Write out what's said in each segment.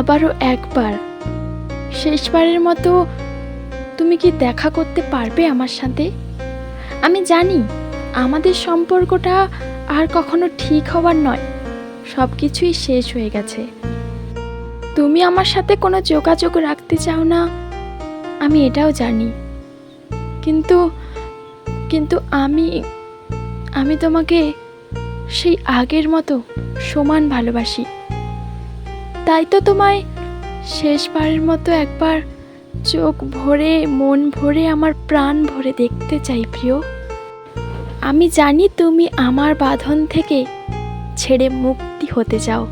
আবারও একবার। শেষবারের মতো তুমি কি দেখা করতে পারবে আমার সাথে? আমি জানি আমাদের সম্পর্কটা আর কখনো ঠিক হওয়ার নয়। সব কিছুই শেষ হয়ে গেছে। তুমি আমার সাথে কোনো যোগাযোগ রাখতে চাও না, আমি এটাও জানি। কিন্তু কিন্তু আমি আমি তোমাকে সেই আগের মতো সমান ভালোবাসি। তাই তো তোমায় শেষবারের মতো একবার চোখ ভরে, মন ভরে, আমার প্রাণ ভরে দেখতে চাই প্রিয়। আমি জানি তুমি আমার বাঁধন থেকে ছেড়ে মুক্তি হতে চাও।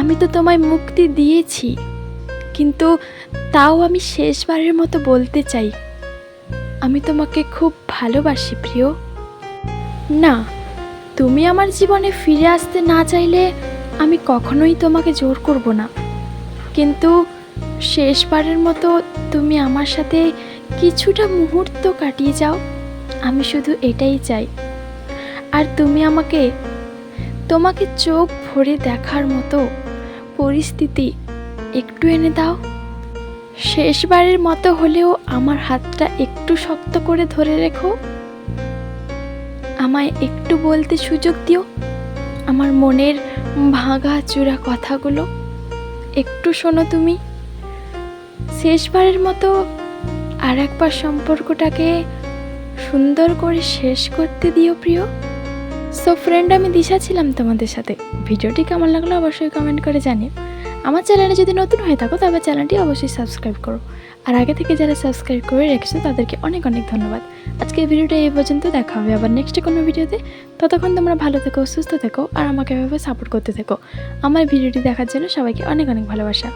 আমি তো তোমায় মুক্তি দিয়েছি, কিন্তু তাও আমি শেষবারের মতো বলতে চাই। আমি তোমাকে খুব ভালোবাসি প্রিয়। না, তুমি আমার জীবনে ফিরে আসতে না চাইলে আমি কখনোই তোমাকে জোর করব না। কিন্তু শেষবারের মতো তুমি আমার সাথে কিছুটা মুহূর্ত কাটিয়ে যাও। আমি শুধু এটাই চাই। আর তুমি আমাকে, তোমাকে চোখ ভরে দেখার মতো পরিস্থিতি একটু এনে দাও। শেষবারের মতো হলেও আমার হাতটা একটু শক্ত করে ধরে রেখো। আমায় একটু বলতে সুযোগ দিও। আমার মনের ভাঙা চূড়া কথাগুলো? একটু শোনো তুমি। শেষবারের মতো আর একবার সম্পর্কটাকে সুন্দর করে শেষ করতে দিও প্রিয়। সো ফ্রেন্ড আমি দিশা ছিলাম তোমাদের সাথে। ভিডিওটি কেমন লাগল অবশ্যই কমেন্ট করে জানিও। আমার চ্যানেলে যদি নতুন হয়ে থাকো, তবে চ্যানেলটি অবশ্যই সাবস্ক্রাইব করো। আর আগে থেকে যারা সাবস্ক্রাইব করে রেখেছো, তাদেরকে অনেক অনেক ধন্যবাদ। আজকে এই ভিডিওটা এই পর্যন্ত, দেখা হবে আবার নেক্সট কোনো ভিডিওতে। ততক্ষণ তোমরা ভালো থেকো, সুস্থ থেকো, আর আমাকে এভাবে সাপোর্ট করতে থেকো। আমার ভিডিওটি দেখার জন্য সবাইকে অনেক অনেক ভালোবাসা।